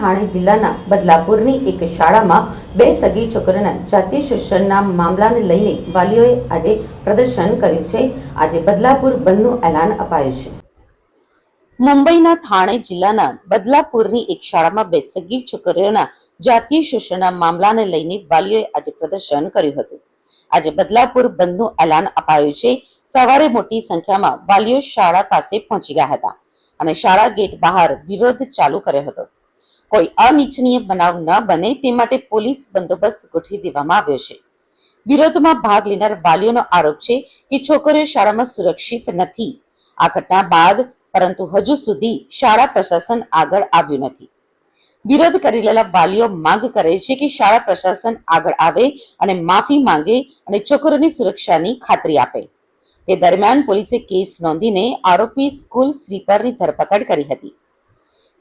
થાણે જિલ્લાના બદલાપુરની એક શાળામાં બે સગી છોકરીઓના જાતીય શોષણના મામલાને લઈને વાલીઓએ આજે પ્રદર્શન કર્યું છે. આજે બદલાપુર બંધનું એલાન અપાયું છે. મુંબઈના થાણે જિલ્લાના બદલાપુરની એક શાળામાં બે સગીર છોકરીઓના જાતીય શોષણના મામલાને લઈને વાલીઓએ આજે પ્રદર્શન કર્યું હતું. આજે બદલાપુર બંધનું એલાન અપાયું છે. સવારે મોટી સંખ્યામાં વાલીઓ શાળા પાસે પહોંચી ગયા હતા અને શાળા ગેટ બહાર વિરોધ ચાલુ કર્યો હતો. કોઈ અનિચ્છનીય બનાવ ન બને તે માટે પોલીસ બંદોબસ્ત ગોઠવી દેવામાં આવ્યો છે. વિરોધમાં ભાગ લેનાર વાલીઓનો આરોપ છે કે છોકરીઓ શાળામાં સુરક્ષિત નથી. આ ઘટના બાદ પરંતુ હજુ સુધી શાળા પ્રશાસન આગળ આવ્યું નથી. વિરોધ કરી રહેલા વાલીઓ માંગ કરે છે કે શાળા પ્રશાસન આગળ આવે અને માફી માંગે અને છોકરીઓની સુરક્ષાની ખાતરી આપે. તે દરમિયાન પોલીસે કેસ નોંધીને આરોપી સ્કૂલ સ્વીપરની ધરપકડ કરી હતી.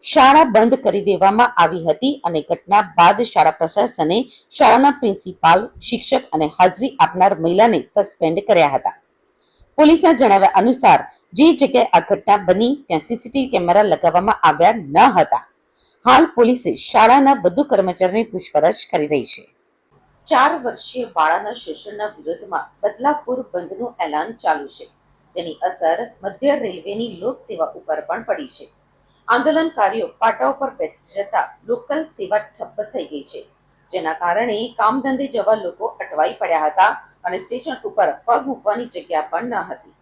શાળા બંધ કરી દેવામાં આવી હતી અને ઘટના બાદ શાળા પ્રશાસને શાળાના પ્રિન્સિપાલ, શિક્ષક અને હાજરી આપનાર મહિલાને સસ્પેન્ડ કર્યા હતા. પોલીસના જણાવ્યા અનુસાર, જે જગ્યાએ આ ઘટના બની ત્યાં સીસીટીવી કેમેરા લગાવવામાં આવ્યા ન હતા. હાલ પોલીસે શાળાના વધુ કર્મચારીની પૂછપરછ કરી રહી છે. ચાર વર્ષીય બાળાના શોષણના વિરોધમાં બદલાપુર બંધનું એલાન ચાલુ છે, જેની અસર મધ્ય રેલવેની લોકસેવા ઉપર પણ પડી છે. આંદોલનકારીઓ પાટા ઉપર બેસી જતા લોકલ સેવા ઠપ્પ થઈ ગઈ છે. જેના કારણે કામ ધંધે જવા લોકો અટવાઈ પડ્યા હતા અને સ્ટેશન ઉપર પગ મૂકવાની જગ્યા પણ ન હતી.